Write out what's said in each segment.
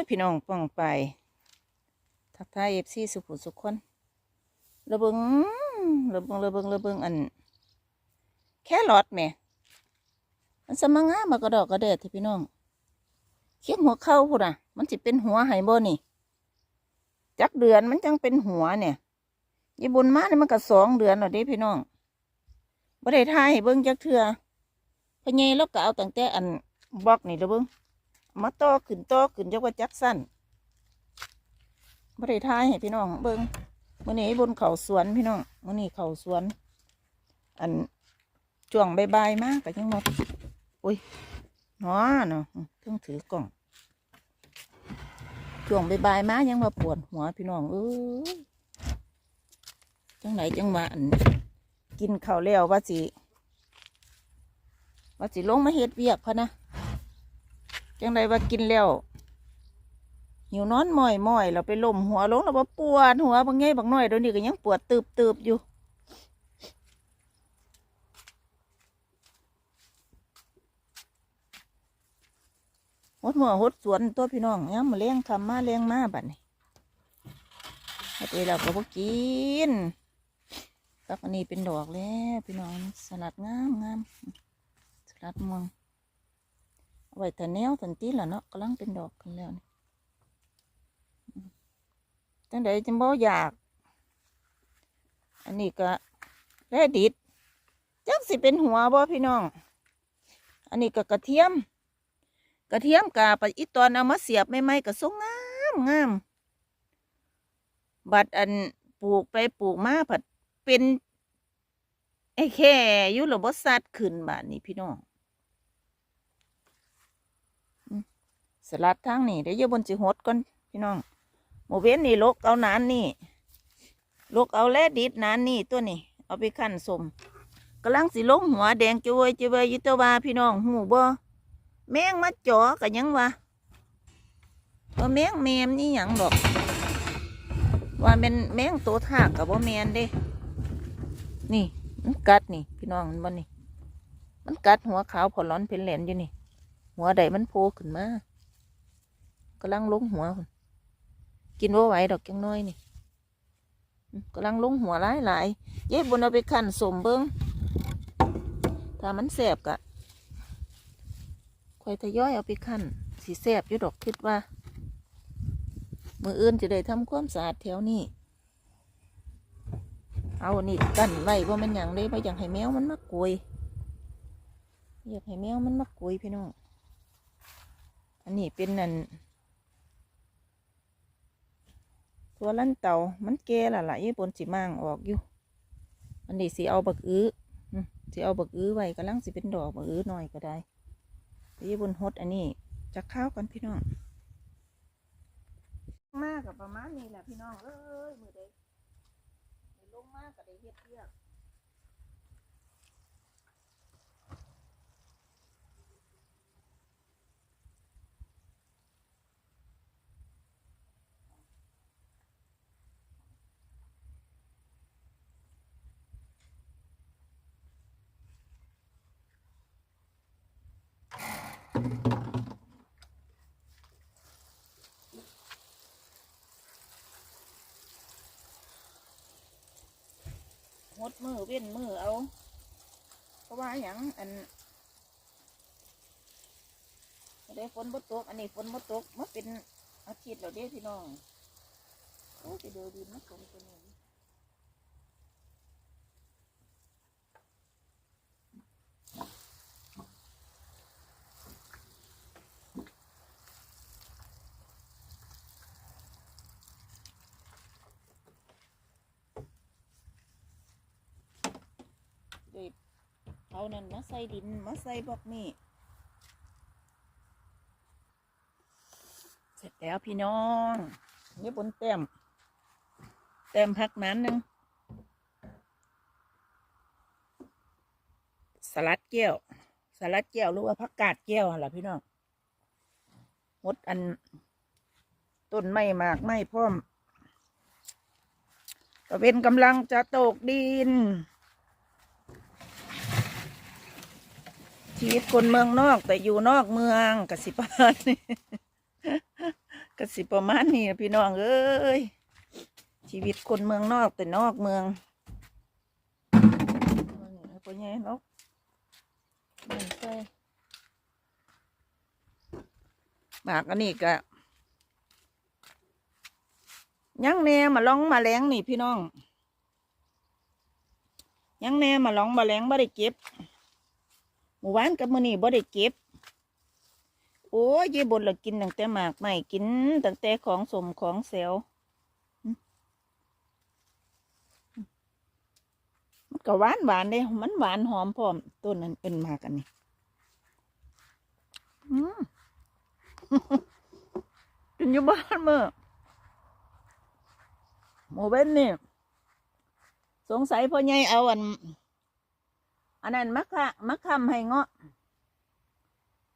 ยพี่น้องป้องไป ทักทายเอฟซีสุขุสุขคนระเบิงระเบิงระเบิงระเบิงอัน แค่รอดแม่มันสมังงามากระดอกกระเดดที่พี่น้องเคียงหัวเข้าพุ่นอะ มันสิเป็นหัวไหบ่นี่ จักเดือนมันจังเป็นหัวเนี่ยยี่บุญมาเนี่ยมันก็สองเดือนแล้วเด้พี่น้องบ่ได้ทายเบิ่งจักเทื่อพะเยแล้วก็เอาตั้งแต่อันบล็อกนี่เด้อเบิง มาต่อขึ้นต่อขึ้นจักว่าจักสั้นบ่ได้ายให้พี่น้องเบิ่งมื้อนี้บนเขาสวนพี่น้องมื้อนี้เขาสวน อันช่วงใบ่ายๆมากก็ยังว่าอุ้ยหนอเนาะเพิ่งถือกล่องช่วงใบ่ายๆมากยังมาปวดหัวพี่น้องเอ้ยจังไหนจังว่าอันกินข้าวแล้วว่าสิว่าสิลงมาเฮ็ดเวียกพะนะ จังไดว่ากินแล้วหิวนอนม่อยม่อยเราไปล้มหัวลงแล้วว่าปวดหัวบางไงบางหน้อยเดี๋ยวนี้ก็ยังปวดตืบตืบอยู่หดหัวหดสวนตัวพี่น้องย้ำมาเลี้ยงคำมาเลี้ยงมาบัดนี้เฮ็ดเวลาก็บ่กินตักอันนี้เป็นดอกแล้วพี่น้องสลัดงามงามสลัดม่วง ไว้แต่แนวตันตีละเนาะกำลังเป็นดอกกันแล้วนี่จังใดจังบ่อยาก อันนี้ก็แรดิดจักสิเป็นหัวบ่พี่น้อง อันนี้ก็กระเทียม กระเทียมกาปอีตอนเอามาเสียบไม่ไม่ๆก็ทรงงามงาม บัดอันปลูกไปปลูกมาผัดเป็นไอ้แค่ยู่หรอบสัดขึ้นบาดนี้พี่น้องอืม สลัดทางนี่เดี๋ยวอยบนจิหดก่อนพี่น้องโมเว้นนี่ลกเอานานนี่ลกเอาแลดิดนานนี่ตัวนี่เอาไปขั้นสมกำลังสิลงหัวแดงจุยจุยอยุตวาพี่น้องหูบ่แมงมาจ่อกันยังวะว่าแมงแมมนี่หยังดอก ว่าเป็นแมงตัวทากกับว่าแมนเด้ นี่มันกัดนี่ พี่น้องมันบ่นี่ มันกัดหัวขาวพอร้อนเพนแหลนอยู่นี่ หัวใดมันโผล่ขึ้นมา กำลังลงหัวพุ่นกินว่าไหวดอกจังน้อยนี่อืมกำลังลงหัวหลายหลายเย็บบนเอาไปขันสมเบิงถ้ามันแสบกะคอยทยอยเอาไปขั้นสีแสบอยู่ดอกคิดว่า มืออื่นจะได้ทำความสะอาดแถวนี้เอานี่กันไว้ว่ามันหยังได้ไม่อยากให้แมวมันมากุยอยากให้แมวมันมากุยพี่น้อง อันนี้เป็นนั่น ตัวลั่นเต่ามันแก่ละล่ะยี่ปนสิมางออกอยู่อันนี้สีเอาบักอื้อสีเอาบักอื้อไว้กำลังสิเป็นดอกบักอื้อหน่อยก็ได้ยี่ปนฮดอันนี้จะข้าวกันพี่น้องมากกับประมาณนี้แหละพี่น้องเอ้ยมือเด็กลงมากกับได้เฮ็ดเรียก ฮดมือเว้นมือเอา เพราะว่าหยังอันได้ฝนบ่ตก อันนี้ฝนบ่ตกมาเป็นอาทิตย์แล้วเด้พี่น้อง โอ้ยไปดูดินมาตรงตัวนี้ เอานั่นมาใส่ดินมาใส่บอกนี่เสร็จแล้วพี่น้องนี่บนแต้มแต้มพักนั้นหนึ่งสลัดแก้วสลัดแก้วหรือว่าผักกาดแก้วล่ะพี่น้องหมดอันต้นไม้มากไม้พร้อมก็เป็นกำลังจะตกดิน ชีวิตคนเมืองนอกแต่อยู่นอกเมืองกสิประมานนี่ก็สิประมาณนี้ล่พี่น้องเอ้ยชีวิตคนเมืองนอกแต่นอกเมืองเอานี่เอาไปไงเนาะนี่ใส่หมากอันนี้ก็ยังแน่มาลองมาแรงนี่พี่น้องยังแน่มาลองมาแรงบ่ได้เก็บ หมู่บ้านกับมื้อนี้บ่ได้เก็บ โอ้ยเย่บนละกินตั้งแต่หมากใหม่กินตั้งแต่ของสมของเซลมันก็หวานหวานเด้มันหวานหอมพร้อมต้นนั้นเป็นหมากอันนี้อืมกินอยู่บ้านเมื่อโมเว้นนี่สงสัยพ่อใหญ่เอาอัน อันนั้นมะขะมะคำให้เงาะ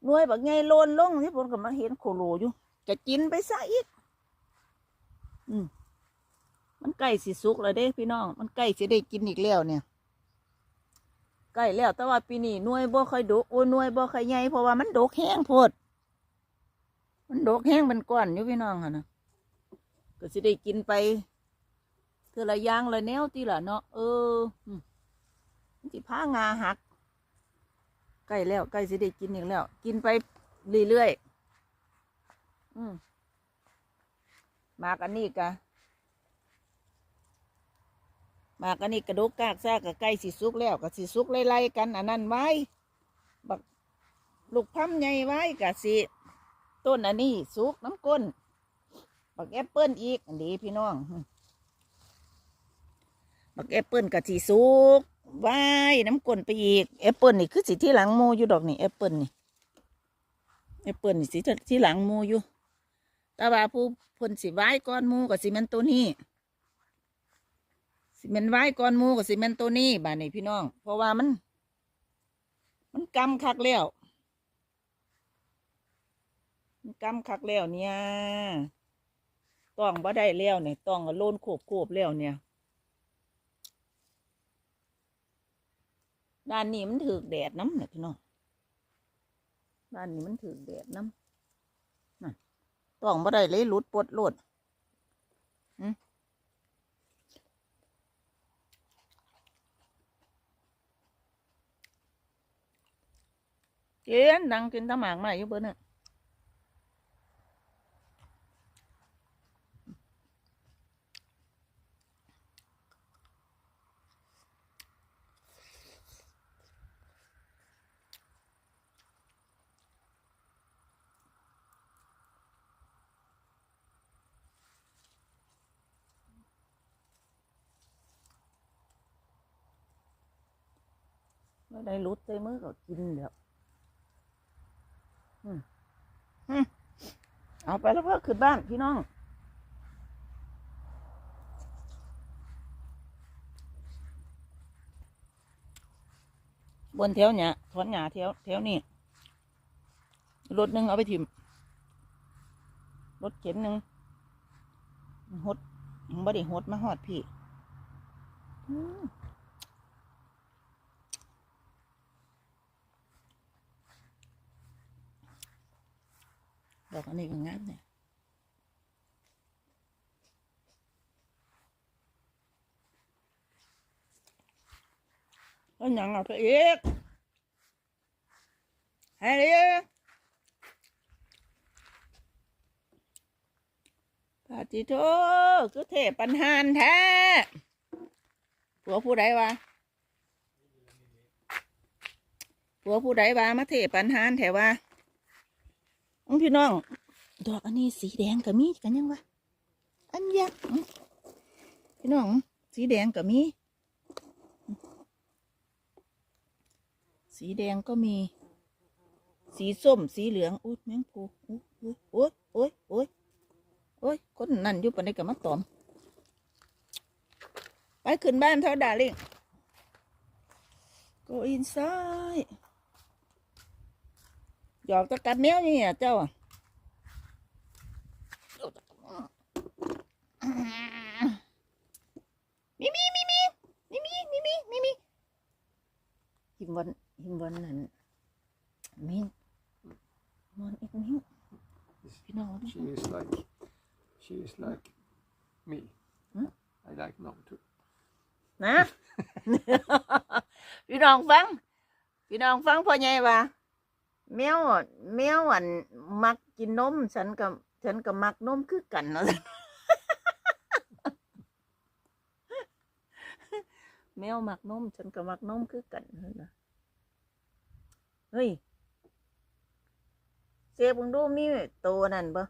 หน่วยบักไงโลนลงที่ผมก็มาเห็นโคโลอยู่ จะกินไปซะอีก อืมมันใกล้สิสุกแล้วเด้พี่น้อง มันใกล้สิได้กินอีกแล้วเนี่ยใกล้แล้ว แต่ว่าปีนี้หน่วยบ่ค่อยดกโอ้หน่วยบ่ค่อยใหญ่เพราะว่ามันดกแห้งโพด มันดกแห้งเป็นก้อนอยู่พี่น้องค่ะนะก็สิได้กินไปเทือละย่างละแนวตีละเนาะเอออืม สิพางาหักใกล้แล้วใกล้สิได้กินอีกแล้ว กินไปเรื่อยๆอืมมากันนี้กะมากันนี้กระดกกากซากกะใกล้สิสุกแล้วกะสิสุกไล่ๆกันอันนั้นไว้บักลูกพัมใหญ่ไว้กะสิต้นอันนี้สุกน้ำก้นบักแอปเปิ้ลอีกอันนี้พี่น้องบักแอปเปิ้ลกะสิสุก ว้ายน้ำกลนไปอีกแอปเปิลนี่คือสิที่หลังหมูอยู่ดอกนี่แอปเปิลนี่แอปเปิลนี่สิที่หลังหมูอยู่แต่ว่าผู้เพนสิไว้ก้อนหมูกับสิเมนตัวนี้สิเมนไว้ก้อนหมูกับสิเมนตัวนี้บ้านนี้พี่น้อง เพราะว่ามัน มันกำคักแล้วมันกำคักแล้วเนี่ยต้องบ่ได้แล้วเนี่ยต้องโลนโขบโขบแล้วเนี่ย ด้านนี้มันถือแดดน้ำเนี่ยพี่น้องด้านนี้มันถือแดดน้ำนั่นต้องบ่ได้เลยรุดปวดโลดหืมกินดังกินตะหมากมาอยู่เบอร์เนี่ย ไม่ได้หลุดใส่มือก็กินเดี๋ยวเอาไปแล้วเพื่อขึ้นบ้านพี่น้องบนแถวเนี่ยถอนหญ้าแถวแถวนี่รถหนึ่งเอาไปถิ่มรถเข็นหนึ่งหดบ่ได้หดมาหอดพี่ ดอกอันนี้ก็งามเนี่ยแล้วหยังเอาไปอีกให้ดิปาจิโตคือเทปันหานแท้ผัวผู้ใดวะผัวผู้ใดวะมาเทปันหานแถวะ พี่น้อง ดอกอันนี้สีแดงก็มีกันยังวะอันยักษ์พี่น้อง สีแดงก็มี สีแดงก็มี สีส้ม สีเหลือง อุ้ยแมงภูอุ้ยอุ้ยโอ้ยโอ้ยโอ้ยคนนั่นอยู่ปานใดกับมาตอม ไปขึ้นบ้านเท่าดาลิง go inside หยอกตะกัดแมวนี่อะเจ้าอะมิมิมิมิมิมิมิมิมิมิหิมวันหิมวันนั่นมินมอนอีกมิงพี่น้อง She is like She is like me. Hmm? I like mom too. นะพี่น้องฟังพี่น้องฟังพ่อใหญ่ว่า แมวแมวอันมักกินนมฉันกับฉันกับมักนมคือกันเนาะแมวมักนมฉันกับมักนมคือกันนั่นะเฮ้ยเซฟมึงดูมีตัวนั่นปะ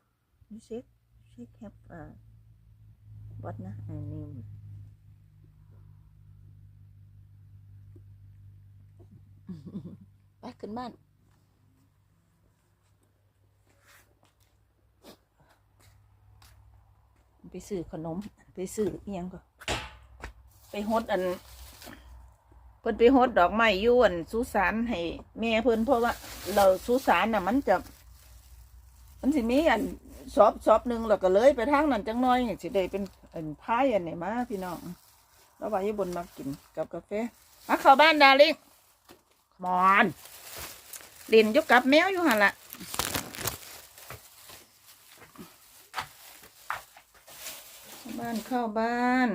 เช็คเช็คแคปอ่าวัดนะอันนี้ไปขึ้นบ้าน ไปซื้อขนม ไปซื้อเอียงก็ ไปฮดอัน เพิ่นไปฮดดอกไม้ยวนสุสานให้แม่เพิ่นเพราะว่า เราสุสานน่ะ มันจะ มันสิมีอันซอบซอบหนึ่งแล้วก็เลยไปทางนั้นจังน้อยสิได้เป็นอันพายอันไหนมาพี่น้องแล้วว่าอยู่บนมากินกับกาแฟมาเข้าบ้านดาลิงมอนเล่นยู่กับแมวอยู่หันละเข้า บ้านเข้าบ้าน